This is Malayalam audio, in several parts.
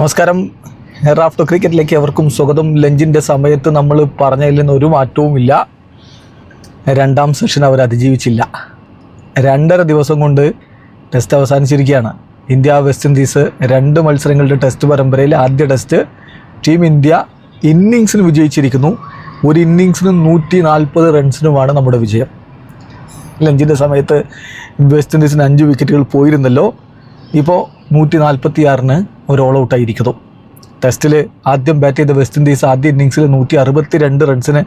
നമസ്കാരം. റാഫ്റ്റോ ക്രിക്കറ്റിലേക്ക് അവർക്കും സ്വാഗതം. ലഞ്ചിന്റെ സമയത്ത് നമ്മൾ പറഞ്ഞതിൽ നിന്ന് ഒരു മാറ്റവുമില്ല രണ്ടാം സെഷൻ അവർ അതിജീവിച്ചില്ല. രണ്ടര ദിവസം കൊണ്ട് ടെസ്റ്റ് അവസാനിച്ചിരിക്കുകയാണ്. ഇന്ത്യ വെസ്റ്റ് ഇൻഡീസ് രണ്ട് മത്സരങ്ങളുടെ ടെസ്റ്റ് പരമ്പരയിൽ ആദ്യ ടെസ്റ്റ് ടീം ഇന്ത്യ ഇന്നിങ്സിന് വിജയിച്ചിരിക്കുന്നു. ഒരു ഇന്നിങ്സിന് നൂറ്റി നാൽപ്പത് റൺസിനുമാണ് നമ്മുടെ വിജയം. ലഞ്ചിന്റെ സമയത്ത് വെസ്റ്റ് ഇൻഡീസിന് അഞ്ച് വിക്കറ്റുകൾ പോയിരുന്നല്ലോ. ഇപ്പോൾ നൂറ്റി നാൽപ്പത്തി ആറിന് ഒരു ഓൾ ഔട്ട് ആയിരിക്കുന്നു. ടെസ്റ്റിൽ ആദ്യം ബാറ്റ് ചെയ്ത വെസ്റ്റ് ഇൻഡീസ് ആദ്യ ഇന്നിങ്സിൽ നൂറ്റി അറുപത്തി രണ്ട് റൺസിന്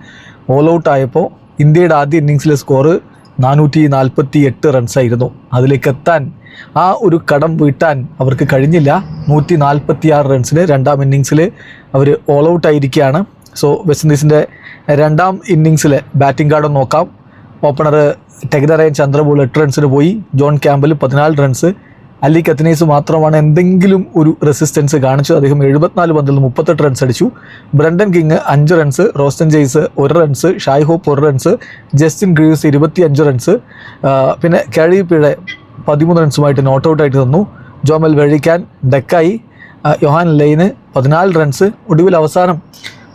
ഓൾ ഔട്ട് ആയപ്പോൾ ഇന്ത്യയുടെ ആദ്യ ഇന്നിങ്സിലെ സ്കോറ് നാനൂറ്റി നാൽപ്പത്തി എട്ട് റൺസായിരുന്നു അതിലേക്ക് എത്താൻ ആ ഒരു കടം വീട്ടാൻ അവർക്ക് കഴിഞ്ഞില്ല. നൂറ്റി നാൽപ്പത്തി ആറ് റൺസിന് രണ്ടാം ഇന്നിങ്സിൽ അവർ ഓൾ ഔട്ട് ആയിരിക്കുകയാണ്. സോ വെസ്റ്റ് ഇൻഡീസിന്റെ രണ്ടാം ഇന്നിങ്സിലെ ബാറ്റിംഗ് കാർഡ് നോക്കാം. ഓപ്പണർ ടെഗ്നറയൻ ചന്ദ്രബോൾ എട്ട് റൺസിന് പോയി. ജോൺ ക്യാമ്പൽ പതിനാല് റൺസ് അലി കത്തിനേസ് മാത്രമാണ് എന്തെങ്കിലും ഒരു റെസിസ്റ്റൻസ് കാണിച്ചു അദ്ദേഹം എഴുപത്തിനാല് പന്തിൽ മുപ്പത്തെട്ട് റൺസ് അടിച്ചു. ബ്രണ്ടൻ കിങ് അഞ്ച് റൺസ് റോസ്റ്റൻ ജെയ്സ് ഒരു റൺസ് ഷായ് ഹോപ്പ് ഒരു റൺസ് ജസ്റ്റിൻ ഗ്രീവ്സ് ഇരുപത്തി അഞ്ച് റൺസ് പിന്നെ കഴിപ്പിഴെ പിഴ പതിമൂന്ന് റൺസുമായിട്ട് നോട്ട് ഔട്ടായിട്ട് തന്നു ജോമൽ വെഴിക്കാൻ ഡെക്കായി യോഹാൻ ലൈന് പതിനാല് റൺസ് ഒടുവിൽ അവസാനം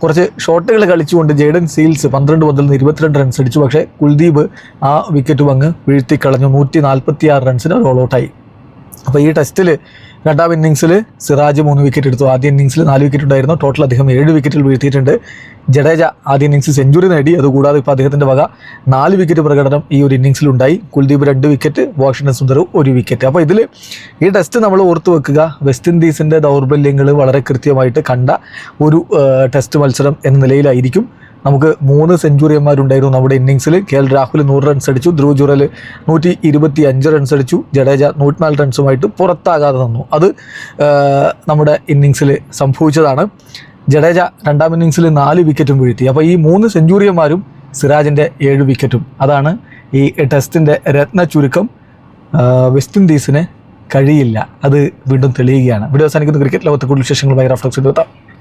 കുറച്ച് ഷോട്ടുകൾ കളിച്ചുകൊണ്ട് ജെയ്ഡൻ സീൽസ് പന്ത്രണ്ട് നിന്ന് ഇരുപത്തിരണ്ട് റൺസ് അടിച്ചു. പക്ഷേ കുൽദീപ് ആ വിക്കറ്റ് അങ്ങ് വീഴ്ത്തിക്കളഞ്ഞു. നൂറ്റി നാൽപ്പത്തി ആറ് റൺസിന് റോൾ ഔട്ടായി അപ്പോൾ ഈ ടെസ്റ്റിൽ രണ്ടാം ഇന്നിങ്സിൽ സിറാജ് മൂന്ന് വിക്കറ്റ് എടുത്തു. ആദ്യ ഇന്നിങ്സിൽ നാല് വിക്കറ്റ് ഉണ്ടായിരുന്നു. ടോട്ടൽ അദ്ദേഹം ഏഴ് വിക്കറ്റിൽ വീഴ്ത്തിയിട്ടുണ്ട്. ജഡേജ ആദ്യ ഇന്നിങ്സിൽ സെഞ്ചുറി നേടി. അതുകൂടാതെ ഇപ്പോൾ അദ്ദേഹത്തിന്റെ വക നാല് വിക്കറ്റ് പ്രകടനം ഈ ഒരു ഇന്നിങ്സിലുണ്ടായി കുൽദീപ് രണ്ട് വിക്കറ്റ് വാഷിംഗ്ടൺ സുന്ദർ ഒരു വിക്കറ്റ് അപ്പോൾ ഇതിൽ ഈ ടെസ്റ്റ് നമ്മൾ ഓർത്ത് വെക്കുക. വെസ്റ്റ് ഇൻഡീസിന്റെ ദൗർബല്യങ്ങൾ വളരെ കൃത്യമായിട്ട് കണ്ട ഒരു ടെസ്റ്റ് മത്സരം എന്ന നിലയിലായിരിക്കും. നമുക്ക് മൂന്ന് സെഞ്ചുറിയന്മാരുണ്ടായിരുന്നു നമ്മുടെ ഇന്നിങ്സിൽ കെ എൽ രാഹുൽ നൂറ് റൺസ് അടിച്ചു. ധ്രുവ് ജുറൽ നൂറ്റി ഇരുപത്തി അഞ്ച് റൺസ് അടിച്ചു. ജഡേജ നൂറ്റിനാല് റൺസുമായിട്ട് പുറത്താകാതെ നിന്നു. അത് നമ്മുടെ ഇന്നിങ്സിൽ സംഭവിച്ചതാണ്. ജഡേജ രണ്ടാം ഇന്നിങ്സിൽ നാല് വിക്കറ്റും വീഴ്ത്തി. അപ്പോൾ ഈ മൂന്ന് സെഞ്ചുറിയന്മാരും സിറാജിന്റെ ഏഴ് വിക്കറ്റും അതാണ് ഈ ടെസ്റ്റിന്റെ രത്ന ചുരുക്കം. വെസ്റ്റ് ഇൻഡീസിന് കഴിയില്ല. അത് വീണ്ടും തെളിയുകയാണ്. വീഡിയോ അവസാനിക്കുന്ന. ക്രിക്കറ്റ് ലോകത്തെ കൂടുതൽ വിശേഷങ്ങൾ വിശേഷങ്ങളുമായി റഫ്ലക്സ് എത്താം.